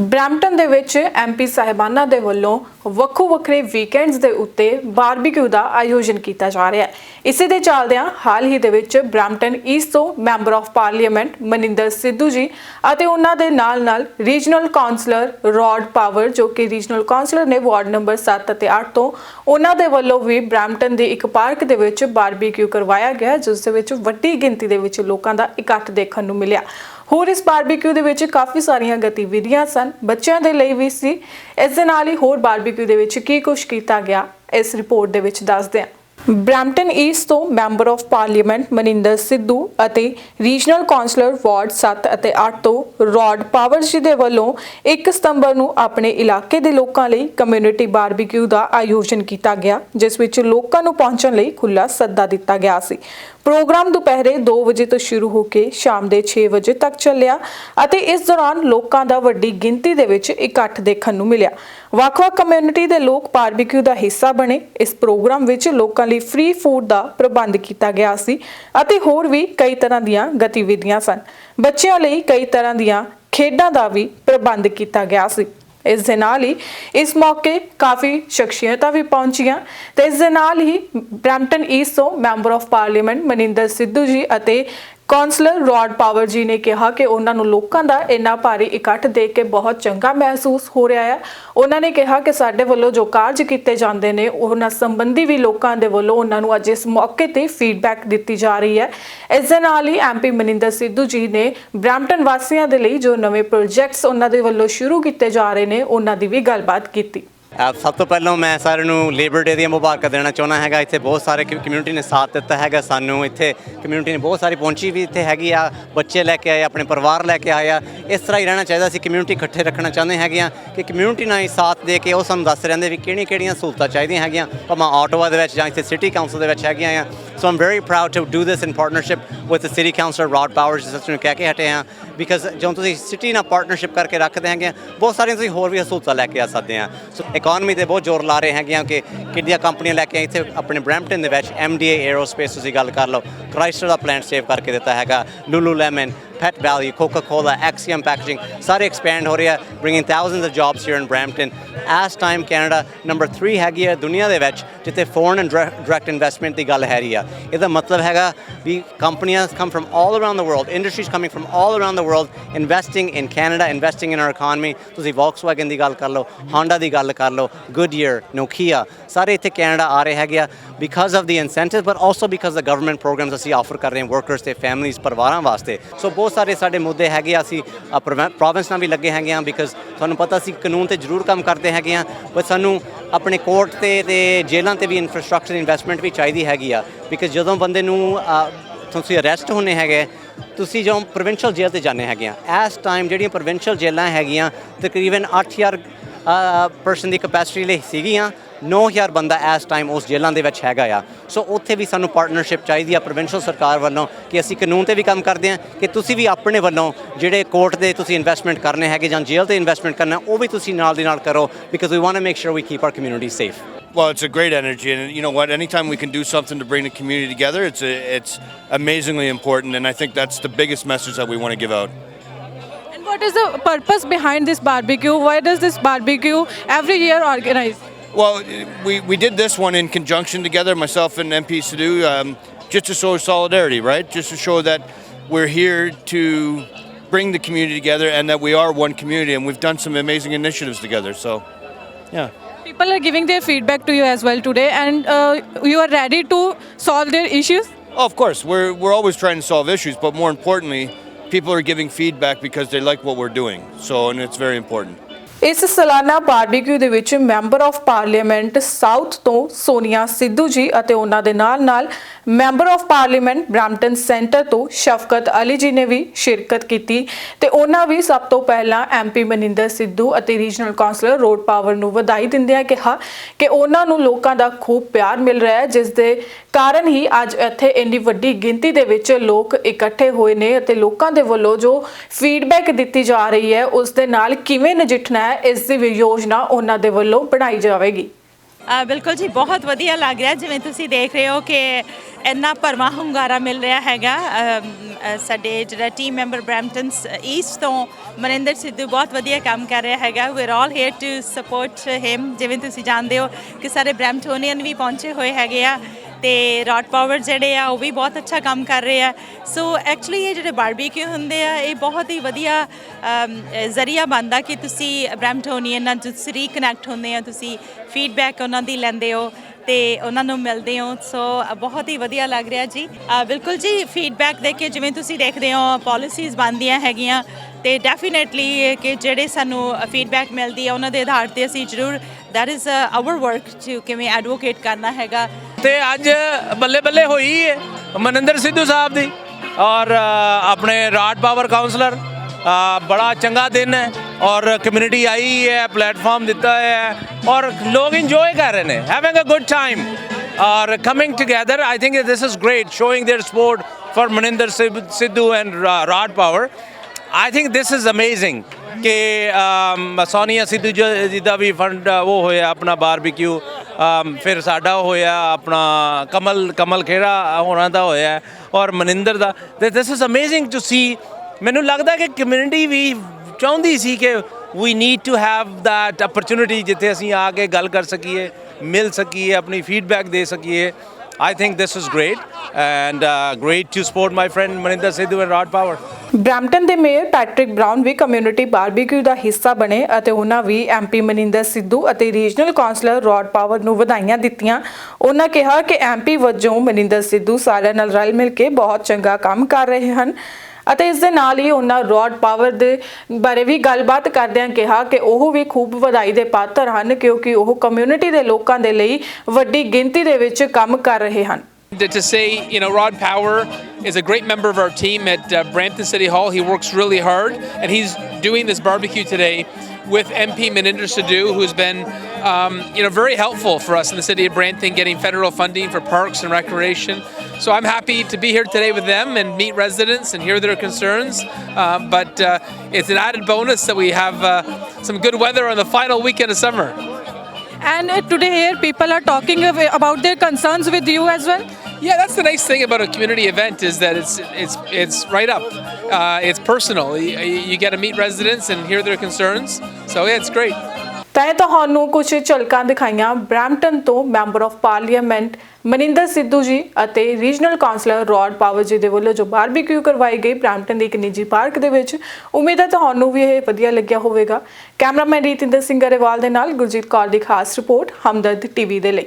Brampton ਦੇ ਵਿੱਚ MP ਸਾਹਿਬਾਨਾਂ ਦੇ ਵੱਲੋਂ ਵੱਖੋ ਵੱਖਰੇ ਵੀਕਐਂਡਸ ਦੇ ਉੱਤੇ ਬਾਰਬੀਕਿਊ ਦਾ ਆਯੋਜਨ ਕੀਤਾ ਜਾ ਰਿਹਾ ਹੈ। ਇਸੇ ਦੇ ਚੱਲਦਿਆਂ ਹਾਲ ਹੀ ਦੇ ਵਿੱਚ ਬ੍ਰੈਂਪਟਨ ਈਸਟ ਤੋਂ member of parliament Maninder Sidhu ji ਅਤੇ ਉਹਨਾਂ ਦੇ ਨਾਲ-ਨਾਲ ਰੀਜਨਲ ਕਾਉਂਸਲਰ ਰੌਡ ਪਾਵਰ ਜੋ ਕਿ ਰੀਜਨਲ ਕਾਉਂਸਲਰ ਨੇ ਵਾਰਡ ਨੰਬਰ 7 ਅਤੇ 8 ਤੋਂ, ਉਹਨਾਂ ਦੇ ਵੱਲੋਂ ਵੀ ਬ੍ਰੈਂਪਟਨ ਦੇ ਇੱਕ ਪਾਰਕ ਦੇ ਵਿੱਚ ਬਾਰਬੀਕਿਊ ਕਰਵਾਇਆ ਗਿਆ, ਜਿਸ ਦੇ ਵਿੱਚ ਵੱਡੀ ਗਿਣਤੀ ਦੇ ਵਿੱਚ ਲੋਕਾਂ ਦਾ ਇਕੱਠ ਦੇਖਣ ਨੂੰ ਮਿਲਿਆ। ਹੋਰ ਇਸ ਬਾਰਬੀਕਿਊ ਦੇ ਵਿੱਚ ਕਾਫੀ ਸਾਰੀਆਂ ਗਤੀਵਿਧੀਆਂ ਸਨ। ਬੱਚਿਆਂ ਦੇ ਲਈ ਵੀ ਸੀ। ਇਸ ਦੇ ਨਾਲ ਹੀ ਹੋਰ ਬਾਰਬੀਕਿਊ ਦੇ ਵਿੱਚ ਕੀ ਕੁਝ ਕੀਤਾ ਗਿਆ, ਇਸ ਰਿਪੋਰਟ ਦੇ ਵਿੱਚ ਦੱਸਦੇ ਹਾਂ। ਬ੍ਰੈਂਪਟਨ ਈਸਟ ਤੋਂ member of parliament Maninder Sidhu ਅਤੇ ਰੀਜਨਲ ਕਾਉਂਸਲਰ ਵਾਰਡ 7 ਅਤੇ 8 ਤੋਂ ਰੌਡ ਪਾਵਰ ਜੀ ਦੇ ਵੱਲੋਂ 1 ਸਤੰਬਰ ਨੂੰ ਆਪਣੇ ਇਲਾਕੇ ਦੇ ਲੋਕਾਂ ਲਈ ਕਮਿਊਨਿਟੀ ਬਾਰਬੀਕਿਊ ਦਾ ਆਯੋਜਨ ਕੀਤਾ ਗਿਆ, ਜਿਸ ਵਿੱਚ ਲੋਕਾਂ ਨੂੰ ਪਹੁੰਚਣ ਲਈ ਖੁੱਲਾ ਸੱਦਾ ਦਿੱਤਾ ਗਿਆ ਸੀ। ਪ੍ਰੋਗਰਾਮ ਦੁਪਹਿਰੇ 2 ਵਜੇ ਤੋਂ ਸ਼ੁਰੂ ਹੋ ਕੇ ਸ਼ਾਮ ਦੇ 6 ਵਜੇ ਤੱਕ ਚੱਲਿਆ ਅਤੇ ਇਸ ਦੌਰਾਨ ਲੋਕਾਂ ਦਾ ਵੱਡੀ ਗਿਣਤੀ ਦੇ ਵਿੱਚ ਇਕੱਠ ਦੇਖਣ ਨੂੰ ਮਿਲਿਆ। ਵੱਖ-ਵੱਖ ਕਮਿਊਨਿਟੀ ਦੇ ਲੋਕ ਬਾਰਬੀਕਿਊ ਦਾ ਹਿੱਸਾ ਬਣੇ ਇਸ ਪ੍ਰੋਗਰਾਮ ਵਿੱਚ ਲੋਕਾਂ ਲਈ ਫ੍ਰੀ ਫੂਡ ਦਾ ਪ੍ਰਬੰਧ ਕੀਤਾ ਗਿਆ ਸੀ ਅਤੇ ਹੋਰ ਵੀ ਕਈ ਤਰ੍ਹਾਂ ਦੀਆਂ ਗਤੀਵਿਧੀਆਂ ਸਨ। ਬੱਚਿਆਂ ਲਈ ਕਈ ਤਰ੍ਹਾਂ ਦੀਆਂ ਖੇਡਾਂ ਦਾ ਵੀ ਪ੍ਰਬੰਧ ਕੀਤਾ ਗਿਆ ਸੀ। ਇਸ ਦੇ ਨਾਲ ਹੀ ਇਸ ਮੌਕੇ ਕਾਫੀ ਸ਼ਖਸੀਅਤਾਂ ਵੀ ਪਹੁੰਚੀਆਂ ਤੇ ਇਸ ਦੇ ਨਾਲ ਹੀ ਬ੍ਰੈਂਪਟਨ ਈਸਟ ਤੋਂ member of parliament Maninder Sidhu ji ਅਤੇ ਕੌਂਸਲਰ ਰੌਡ ਪਾਵਰ ਜੀ ਨੇ ਕਿਹਾ ਕਿ ਉਹਨਾਂ ਨੂੰ ਲੋਕਾਂ ਦਾ ਇੰਨਾ ਭਾਰੀ ਇਕੱਠ ਦੇਖ ਕੇ ਬਹੁਤ ਚੰਗਾ ਮਹਿਸੂਸ ਹੋ ਰਿਹਾ ਹੈ। ਉਹਨਾਂ ਨੇ ਕਿਹਾ ਕਿ ਸਾਡੇ ਵੱਲੋਂ ਜੋ ਕਾਰਜ ਕੀਤੇ ਜਾਂਦੇ ਨੇ, ਉਹਨਾਂ ਸੰਬੰਧੀ ਵੀ ਲੋਕਾਂ ਦੇ ਵੱਲੋਂ ਉਹਨਾਂ ਨੂੰ ਅੱਜ ਇਸ ਮੌਕੇ ਤੇ ਫੀਡਬੈਕ ਦਿੱਤੀ ਜਾ ਰਹੀ ਹੈ। ਇਸ ਦੇ ਨਾਲ ਹੀ ਐਮਪੀ ਮਨਿੰਦਰ ਸਿੱਧੂ ਜੀ ਨੇ ਬ੍ਰੈਂਪਟਨ ਵਾਸੀਆਂ ਦੇ ਲਈ ਜੋ ਨਵੇਂ ਪ੍ਰੋਜੈਕਟਸ ਉਹਨਾਂ ਦੇ ਵੱਲੋਂ ਸ਼ੁਰੂ ਕੀਤੇ ਜਾ ਰਹੇ ਨੇ, ਉਹਨਾਂ ਦੀ ਵੀ ਗੱਲਬਾਤ ਕੀਤੀ। ਸਭ ਤੋਂ ਪਹਿਲਾਂ ਮੈਂ ਸਾਰਿਆਂ ਨੂੰ ਲੇਬਰ ਡੇ ਦੀਆਂ ਮੁਬਾਰਕਾਂ ਦੇਣਾ ਚਾਹੁੰਦਾ ਹੈਗਾ। ਇੱਥੇ ਬਹੁਤ ਸਾਰੇ ਕਮਿਊਨਿਟੀ ਨੇ ਸਾਥ ਦਿੱਤਾ ਹੈਗਾ ਸਾਨੂੰ। ਇੱਥੇ ਕਮਿਊਨਿਟੀ ਨੇ ਬਹੁਤ ਸਾਰੀ ਪਹੁੰਚੀ ਵੀ ਇੱਥੇ ਹੈਗੀ ਆ। ਬੱਚੇ ਲੈ ਕੇ ਆਏ, ਆਪਣੇ ਪਰਿਵਾਰ ਲੈ ਕੇ ਆਏ ਆ। ਇਸ ਤਰ੍ਹਾਂ ਹੀ ਰਹਿਣਾ ਚਾਹੀਦਾ ਸੀ। ਕਮਿਊਨਿਟੀ ਇਕੱਠੇ ਰੱਖਣਾ ਚਾਹੁੰਦੇ ਹੈਗੇ ਆ ਕਿ ਕਮਿਊਨਿਟੀ ਨਾਲ ਹੀ ਸਾਥ ਦੇ ਕੇ ਉਹ ਸਾਨੂੰ ਦੱਸ ਰਹਿੰਦੇ ਵੀ ਕਿਹੜੀਆਂ ਕਿਹੜੀਆਂ ਸਹੂਲਤਾਂ ਚਾਹੀਦੀਆਂ ਹੈਗੀਆਂ। ਭਾਵੇਂ ਆਟੋਵਾ ਦੇ ਵਿੱਚ ਜਾਂ ਇੱਥੇ ਸਿਟੀ ਕਾਉਂਸਲ ਦੇ ਵਿੱਚ ਹੈਗੀਆਂ ਆ। So I'm very proud to do this in partnership with the city councillor Rod Powers ਜਿਸ ਨੂੰ ਕਹਿ ਕੇ ਹਟੇ ਆ। ਬਿਕਾਜ਼ ਜਦੋਂ ਤੁਸੀਂ ਸਿਟੀ ਨਾਲ ਪਾਰਟਨਰਸ਼ਿਪ ਕਰਕੇ ਰੱਖਦੇ ਹੈਗੇ ਬਹੁਤ ਸਾਰੀਆਂ ਤੁਸੀਂ ਹੋਰ ਵੀ ਸਹੂਲਤਾਂ ਲੈ ਕੇ ਆ ਸਕਦੇ ਆ। ਸੋ ਇੱਕ ਇਕਨੋਮੀ ਤੇ ਬਹੁਤ ਜ਼ੋਰ ਲਾ ਰਹੇ ਹੈਗੇ ਆ ਕਿ ਕਿੰਨੀਆਂ ਕੰਪਨੀਆਂ ਲੈ ਕੇ ਆਏ, ਇੱਥੇ ਆਪਣੇ ਬ੍ਰੈਂਪਟਨ ਦੇ ਵਿੱਚ ਐਮਡੀਏ 에ਅਰੋਸਪੇਸ ਤੁਸੀਂ ਗੱਲ ਕਰ ਲਓ ਕ੍ਰਾਈਸਲਰ ਦਾ ਪਲਾਂਟ ਸੇਵ ਕਰਕੇ ਦਿੱਤਾ ਹੈਗਾ Lululemon Pet Value, Coca-Cola, Axiom Packaging, ਸਾਰੇ ਐਕਸਪੈਂਡ ਹੋ ਰਿਹਾ bringing thousands of jobs here in Brampton. As time Canada number 3 ਹੈਗੀ ਹੈ ਦੁਨੀਆ ਦੇ ਵਿੱਚ ਜਿੱਥੇ foreign and direct investment ਦੀ ਗੱਲ ਹੈ ਰਹੀ ਆ ਇਹਦਾ ਮਤਲਬ ਹੈਗਾ ਵੀ ਕੰਪਨੀਆਂ come from all around the world, industries coming from all around the world investing in Canada, investing in our economy. ਤੁਸੀਂ Volkswagen ਦੀ ਗੱਲ ਕਰ ਲਓ, Honda ਦੀ ਗੱਲ ਕਰ ਲਓ, Goodyear, Nokia ਸਾਰੇ ਇੱਥੇ ਕੈਨੇਡਾ ਆ ਰਹੇ ਹੈਗੇ ਆ because of the incentives but also because the government programs ਅਸੀਂ ਆਫਰ ਕਰ ਰਹੇ ਹਾਂ workers ਤੇ families ਪਰਿਵਾਰਾਂ ਵਾਸਤੇ ਸੋ ਬਹੁਤ ਸਾਰੇ ਸਾਡੇ ਮੁੱਦੇ ਹੈਗੇ ਆ, ਅਸੀਂ ਪ੍ਰੋਵਿੰਸ ਨਾਲ ਵੀ ਲੱਗੇ ਹੈਗੇ ਆ ਬਿਕਾਜ਼ ਤੁਹਾਨੂੰ ਪਤਾ ਸੀ ਕਾਨੂੰਨ ਤੇ ਜ਼ਰੂਰ ਕੰਮ ਕਰਦੇ ਹੈਗੇ ਆ ਪਰ ਸਾਨੂੰ ਆਪਣੇ ਕੋਰਟ ਤੇ ਤੇ ਜੇਲ੍ਹਾਂ ਤੇ ਵੀ ਇਨਫਰਾਸਟ੍ਰਕਚਰ ਇਨਵੈਸਟਮੈਂਟ ਵੀ ਚਾਹੀਦੀ ਹੈਗੀ ਆ ਬਿਕਾਜ਼ ਜਦੋਂ ਬੰਦੇ ਨੂੰ ਤੁਸੀਂ ਅਰੈਸਟ ਹੋਣੇ ਹੈਗੇ, ਤੁਸੀਂ ਜਦੋਂ ਪ੍ਰੋਵਿੰਸ਼ੀਅਲ ਜੇਲ੍ਹ ਤੇ ਜਾਂਦੇ ਹੈਗੇ ਆ ਇਸ ਟਾਈਮ ਜਿਹੜੀਆਂ ਪ੍ਰੋਵਿੰਸ਼ੀਅਲ ਜੇਲਾਂ ਹੈਗੀਆਂ, ਤਕਰੀਬਨ 8000 ਪਰਸਨ ਦੀ ਕਪੈਸਿਟੀ ਲਈ ਸੀਗੀਆਂ 9000 ਬੰਦਾ ਇਸ ਟਾਈਮ ਉਸ ਜੇਲ੍ਹਾਂ ਦੇ ਵਿੱਚ ਹੈਗਾ ਆ ਸੋ ਉੱਥੇ ਵੀ ਸਾਨੂੰ ਪਾਰਟਨਰਸ਼ਿਪ ਚਾਹੀਦੀ ਆ ਪ੍ਰੋਵਿੰਸ਼ੀਅਲ ਸਰਕਾਰ ਵੱਲੋਂ ਕਿ ਅਸੀਂ ਕਾਨੂੰਨ ਤੇ ਵੀ ਕੰਮ ਕਰਦੇ ਹਾਂ ਕਿ ਤੁਸੀਂ ਵੀ ਆਪਣੇ ਵੱਲੋਂ ਜਿਹੜੇ ਕੋਰਟ ਦੇ ਤੁਸੀਂ ਇਨਵੈਸਟਮੈਂਟ ਕਰਨੇ ਹੈਗੇ ਜਾਂ ਜੇਲ੍ਹ ਤੇ ਇਨਵੈਸਟਮੈਂਟ ਕਰਨਾ ਉਹ ਵੀ ਤੁਸੀਂ ਨਾਲ ਦੀ ਨਾਲ ਕਰੋ because we want to make sure we keep our community safe Well, it's a great energy, and you know what? Anytime we can do something to bring the community together, it's a, it's amazingly important, and I think that's the biggest message that we want to give out. What is the purpose behind this barbecue? Why does this barbecue every year organize? Well, we, we did this one in conjunction together, myself and MP Sadhu, um, just to show solidarity, right? Just to show that we're here to bring the community together and that we are one community, and we've done some amazing initiatives together. So, yeah. People are giving their feedback to you as well today, and uh, you are ready to solve their issues. Oh, of course, we're, we're always trying to solve issues, but more importantly, people are giving feedback because they like what we're doing. So, and it's very important. ਇਸ ਸਾਲਾਨਾ barbecue ਦੇ ਵਿੱਚ member of parliament south ਤੋਂ ਸੋਨੀਆ ਸਿੱਧੂ ਜੀ ਅਤੇ ਉਹਨਾਂ ਦੇ ਨਾਲ-ਨਾਲ member of parliament Brampton Centre ਤੋਂ ਸ਼ਫਕਤ ਅਲੀ ਜੀ ਨੇ ਵੀ ਸ਼ਿਰਕਤ ਕੀਤੀ ਤੇ ਉਹਨਾਂ ਵੀ ਸਭ ਤੋਂ ਪਹਿਲਾਂ ਐਮਪੀ ਮਨਿੰਦਰ ਸਿੱਧੂ ਅਤੇ ਰੀਜਨਲ ਕਾਉਂਸਲਰ ਰੋਡ ਪਾਵਰ ਨੂੰ ਵਧਾਈ ਦਿੰਦਿਆਂ ਕਿਹਾ ਕਿ ਉਹਨਾਂ ਨੂੰ ਲੋਕਾਂ ਦਾ ਖੂਬ ਪਿਆਰ ਮਿਲ ਰਿਹਾ ਹੈ ਜਿਸ ਦੇ ਕਾਰਨ ਹੀ ਅੱਜ ਇੱਥੇ ਇੰਨੀ ਵੱਡੀ ਗਿਣਤੀ ਦੇ ਵਿੱਚ ਲੋਕ ਇਕੱਠੇ ਹੋਏ ਨੇ ਅਤੇ ਲੋਕਾਂ ਦੇ ਵੱਲੋਂ ਜੋ ਫੀਡਬੈਕ ਦਿੱਤੀ ਜਾ ਰਹੀ ਹੈ, ਉਸ ਦੇ ਨਾਲ ਕਿਵੇਂ ਨਜਿੱਠਣਾ ਹੈ, ਇਸ ਦੀ ਵੀ ਯੋਜਨਾ ਉਹਨਾਂ ਦੇ ਵੱਲੋਂ ਬਣਾਈ ਜਾਵੇਗੀ। ਬਿਲਕੁਲ ਜੀ, ਬਹੁਤ ਵਧੀਆ ਲੱਗ ਰਿਹਾ ਜਿਵੇਂ ਤੁਸੀਂ ਦੇਖ ਰਹੇ ਹੋ ਕਿ ਇੰਨਾ ਭਰਵਾਂ ਹੁੰਗਾਰਾ ਮਿਲ ਰਿਹਾ ਹੈਗਾ। ਸਾਡੇ ਜਿਹੜਾ ਟੀਮ ਮੈਂਬਰ ਬ੍ਰੈਂਪਟਨਸ ਈਸਟ ਤੋਂ ਮਨਿੰਦਰ ਸਿੱਧੂ ਬਹੁਤ ਵਧੀਆ ਕੰਮ ਕਰ ਰਿਹਾ ਹੈਗਾ। We are all here to support him ਜਿਵੇਂ ਤੁਸੀਂ ਜਾਣਦੇ ਹੋ ਕਿ ਸਾਰੇ ਬ੍ਰੈਂਪਟੋਨੀਅਨ ਵੀ ਪਹੁੰਚੇ ਹੋਏ ਹੈਗੇ ਆ। ਤੇ ਰॉड ਪਾਵਰ ਜਿਹੜੇ ਆ, ਉਹ ਵੀ ਬਹੁਤ ਅੱਛਾ ਕੰਮ ਕਰ ਰਹੇ ਆ। ਸੋ ਐਕਚੁਅਲੀ ਇਹ ਜਿਹੜੇ ਬਾਰਬੀਕਿਊ ਹੁੰਦੇ ਆ, ਇਹ ਬਹੁਤ ਹੀ ਵਧੀਆ ਜ਼ਰੀਆ ਬਣਦਾ ਕਿ ਤੁਸੀਂ ਬ੍ਰੈਂਪਟੋਨੀਅਨ ਨਾਲ ਤੁਸੀਂ ਰੀਕਨੈਕਟ ਹੁੰਦੇ ਆ, ਤੁਸੀਂ ਫੀਡਬੈਕ ਉਹਨਾਂ ਦੀ ਲੈਂਦੇ ਹੋ ਤੇ ਉਹਨਾਂ ਨੂੰ ਮਿਲਦੇ ਹੋ। ਸੋ ਬਹੁਤ ਹੀ ਵਧੀਆ ਲੱਗ ਰਿਹਾ ਜੀ। ਬਿਲਕੁਲ ਜੀ ਫੀਡਬੈਕ ਦੇ ਕੇ ਜਿਵੇਂ ਤੁਸੀਂ ਦੇਖਦੇ ਹੋ ਪਾਲਿਸੀਜ਼ ਬਣਦੀਆਂ ਹੈਗੀਆਂ ਤੇ ਡੈਫੀਨਿਟਲੀ ਕਿ ਜਿਹੜੇ ਸਾਨੂੰ ਫੀਡਬੈਕ ਮਿਲਦੀ ਹੈ ਉਹਨਾਂ ਦੇ ਆਧਾਰ ਤੇ ਅਸੀਂ ਜ਼ਰੂਰ that is our work to ਕਿਵੇਂ ਐਡਵੋਕੇਟ ਕਰਨਾ ਹੈਗਾ। ਤੇ ਅੱਜ ਬੱਲੇ ਬੱਲੇ ਹੋਈ ਹੈ ਮਨਿੰਦਰ ਸਿੱਧੂ ਸਾਹਿਬ ਦੀ ਔਰ ਆਪਣੇ ਰਾਟ ਪਾਵਰ ਕਾਉਂਸਲਰ ਬੜਾ ਚੰਗਾ ਦਿਨ ਹੈ ਔਰ ਕਮਿਊਨਿਟੀ ਆਈ ਹੈ ਪਲੇਟਫਾਰਮ ਦਿੱਤਾ ਹੈ ਔਰ ਲੋਕ ਇੰਜੋਏ ਕਰ ਰਹੇ ਨੇ having a good time or coming together I think this is great showing their support for Maninder Sidhu and Rod Power I think this is amazing ਕਿ ਸੋਨੀਆ ਸਿੱਧੂ ਜੀ ਦਾ ਵੀ ਫੰਡ ਉਹ ਹੋਇਆ ਆਪਣਾ ਬਾਰਬੀਕਿਊ ਫਿਰ ਸਾਡਾ ਹੋਇਆ ਆਪਣਾ ਕਮਲ ਕਮਲ ਖੇੜਾ ਹੋਣਾ ਦਾ ਹੋਇਆ ਔਰ ਮਨਿੰਦਰ ਦਾ। ਤੇ this is amazing to see ਮੈਨੂੰ ਲੱਗਦਾ ਕਿ ਕਮਿਊਨਿਟੀ ਵੀ ਚਾਹੁੰਦੀ ਸੀ ਕਿ we need to have that opportunity ਜਿੱਥੇ ਅਸੀਂ ਆ ਕੇ ਗੱਲ ਕਰ ਸਕੀਏ, ਮਿਲ ਸਕੀਏ, ਆਪਣੀ ਫੀਡਬੈਕ ਦੇ ਸਕੀਏ। I think this is great and uh, great to support my friend Maninder Sidhu and Rod Power. Brampton ਦੇ ਮੇਅਰ ਪੈਟ੍ਰਿਕ ਬ੍ਰਾਊਨ ਵੀ ਕਮਿਊਨਿਟੀ ਬਾਰਬੀਕਿਊ ਦਾ ਹਿੱਸਾ ਬਣੇ ਅਤੇ ਉਹਨਾਂ ਵੀ ਐਮਪੀ ਮਨਿੰਦਰ ਸਿੱਧੂ ਅਤੇ ਰੀਜਨਲ ਕਾਉਂਸਲਰ ਰੌਡ ਪਾਵਰ ਨੂੰ ਵਧਾਈਆਂ ਦਿੱਤੀਆਂ ਉਹਨਾਂ ਕਿਹਾ ਕਿ ਐਮਪੀ ਵਜੋਂ ਮਨਿੰਦਰ ਸਿੱਧੂ ਸਾਰਿਆਂ ਨਾਲ ਰਲ ਮਿਲ ਕੇ ਬਹੁਤ ਚੰਗਾ ਕੰਮ ਕਰ ਰਹੇ ਹਨ ਅਤੇ ਇਸ ਦੇ ਨਾਲ ਹੀ ਉਹਨਾਂ ਰੌਡ ਪਾਵਰ ਦੇ ਬਾਰੇ ਵੀ ਗੱਲਬਾਤ ਕਰਦਿਆਂ ਕਿਹਾ ਕਿ ਉਹ ਵੀ ਖੂਬ ਵਧਾਈ ਦੇ ਪਾਤਰ ਹਨ ਕਿਉਂਕਿ ਉਹ ਕਮਿਊਨਿਟੀ ਦੇ ਲੋਕਾਂ ਦੇ ਲਈ ਵੱਡੀ ਗਿਣਤੀ ਦੇ ਵਿੱਚ ਕੰਮ ਕਰ ਰਹੇ ਹਨ To, to say, you know, Rod Power is a great member of our team at uh, Brampton City Hall. He works really hard, and he's doing this barbecue today with MP Meninder Sidhu, who's been, um, you know, very helpful for us in the city of Brampton, getting federal funding for parks and recreation. So I'm happy to be here today with them and meet residents and hear their concerns. Uh, but uh, it's an added bonus that we have uh, some good weather on the final weekend of summer. And uh, today here people are talking about their concerns with you as well. Yeah, that's the nice thing about a community event is that it's it's it's right up. Uh, it's personal. You, you get to meet residents and hear their concerns. So yeah, it's great. ਤਾਂ ਇਹ ਤੁਹਾਨੂੰ ਕੁਝ ਝਲਕਾਂ ਦਿਖਾਈਆਂ Brampton ਤੋਂ member of parliament Maninder Sidhu ji ਅਤੇ regional councillor ਰੌਡ power ਜੀ ਦੇ ਵੱਲੋਂ ਜੋ ਬਾਰਬੀਕਿਊ ਕਰਵਾਈ ਗਈ ਬ੍ਰੈਂਪਟਨ ਦੀ ਇੱਕ ਨਿੱਜੀ ਪਾਰਕ ਦੇ ਵਿੱਚ ਉਮੀਦ ਹੈ ਤੁਹਾਨੂੰ ਵੀ ਇਹ ਵਧੀਆ ਲੱਗਿਆ ਹੋਵੇਗਾ ਕੈਮਰਾਮੈਨ ਰੀਤਿੰਦਰ ਸਿੰਘ ਗਰੇਵਾਲ ਦੇ ਨਾਲ ਗੁਰਜੀਤ ਕੌਰ ਦੀ ਖਾਸ ਰਿਪੋਰਟ ਹਮਦਰਦ ਟੀਵੀ ਦੇ ਲਈ